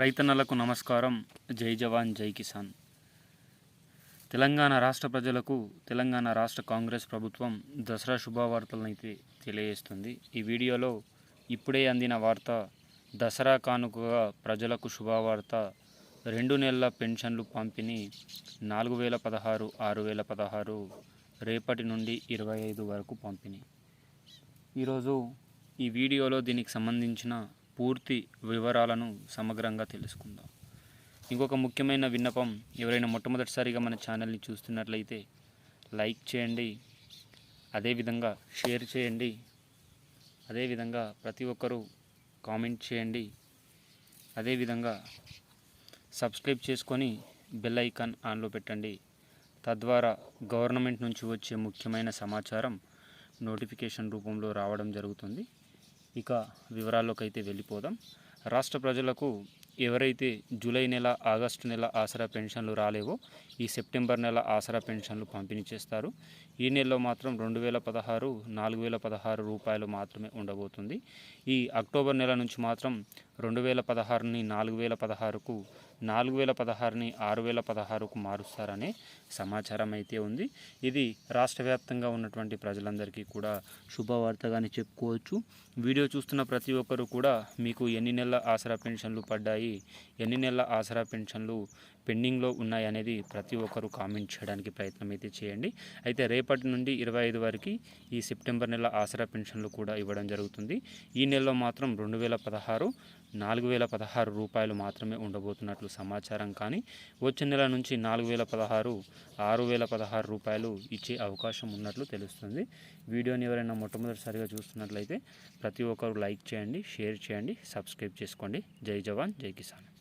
రైతన్నలకు నమస్కారం. జై జవాన్ జై కిసాన్. తెలంగాణ రాష్ట్ర ప్రజలకు తెలంగాణ రాష్ట్ర కాంగ్రెస్ ప్రభుత్వం దసరా శుభవార్తలనైతే అయితే తెలియజేస్తుంది. ఈ వీడియోలో ఇప్పుడే అందిన వార్త దసరా కానుకగా ప్రజలకు శుభవార్త రెండు నెలల పెన్షన్లు పంపిణీ నాలుగు వేల పదహారు ఆరు వేల పదహారు రేపటి నుండి ఇరవై ఐదు వరకు పంపిణీ. ఈరోజు ఈ వీడియోలో దీనికి సంబంధించిన పూర్తి వివరాలను సమగ్రంగా తెలుసుకుందాం. ఇంకొక ముఖ్యమైన విన్నపం ఎవరైనా మొట్టమొదటిసారిగా మన ఛానల్ని చూస్తున్నట్లయితే లైక్ చేయండి అదేవిధంగా షేర్ చేయండి అదేవిధంగా ప్రతి ఒక్కరూ కామెంట్ చేయండి అదేవిధంగా సబ్స్క్రైబ్ చేసుకొని బెల్ ఐకాన్ ఆన్లో పెట్టండి. తద్వారా గవర్నమెంట్ నుంచి వచ్చే ముఖ్యమైన సమాచారం నోటిఫికేషన్ రూపంలో రావడం జరుగుతుంది. ఇక వివరాల్లోకి అయితే వెళ్ళిపోదాం. రాష్ట్ర ప్రజలకు ఎవరైతే జూలై నెల ఆగస్టు నెల ఆసరా పెన్షన్లు రాలేవో ఈ సెప్టెంబర్ నెల ఆసరా పెన్షన్లు పంపిణీ చేస్తారు. ఈ నెలలో మాత్రం రెండు వేల పదహారు నాలుగు వేల పదహారు రూపాయలు మాత్రమే ఉండబోతుంది. ఈ అక్టోబర్ నెల నుంచి మాత్రం రెండు వేల పదహారుని నాలుగు వేల పదహారుకు నాలుగు వేల పదహారుని ఆరు వేల పదహారుకు మారుస్తారనే సమాచారం అయితే ఉంది. ఇది రాష్ట్ర వ్యాప్తంగా ఉన్నటువంటి ప్రజలందరికీ కూడా శుభవార్తగానే చెప్పుకోవచ్చు. వీడియో చూస్తున్న ప్రతి ఒక్కరు కూడా మీకు ఎన్ని నెలల ఆసరా పెన్షన్లు పడ్డాయి ఎన్ని నెలల ఆసరా పెన్షన్లు పెండింగ్లో ఉన్నాయి అనేది ప్రతి ఒక్కరు కామెంట్ చేయడానికి ప్రయత్నం అయితే చేయండి. అయితే రేపటి నుండి ఇరవై ఐదు వరకు ఈ సెప్టెంబర్ నెల ఆసరా పెన్షన్లు కూడా ఇవ్వడం జరుగుతుంది. ఈ నెలలో మాత్రం రెండు వేల పదహారు నాలుగు వేల పదహారు రూపాయలు మాత్రమే ఉండబోతున్నట్లు సమాచారం కానీ వచ్చే నెల నుంచి నాలుగు వేల పదహారు ఆరు వేల పదహారు రూపాయలు ఇచ్చే అవకాశం ఉన్నట్లు తెలుస్తుంది. వీడియోని ఎవరైనా మొట్టమొదటిసారిగా చూస్తున్నట్లయితే ప్రతి ఒక్కరు లైక్ చేయండి షేర్ చేయండి సబ్స్క్రైబ్ చేసుకోండి. జై జవాన్ జై కిసాన్.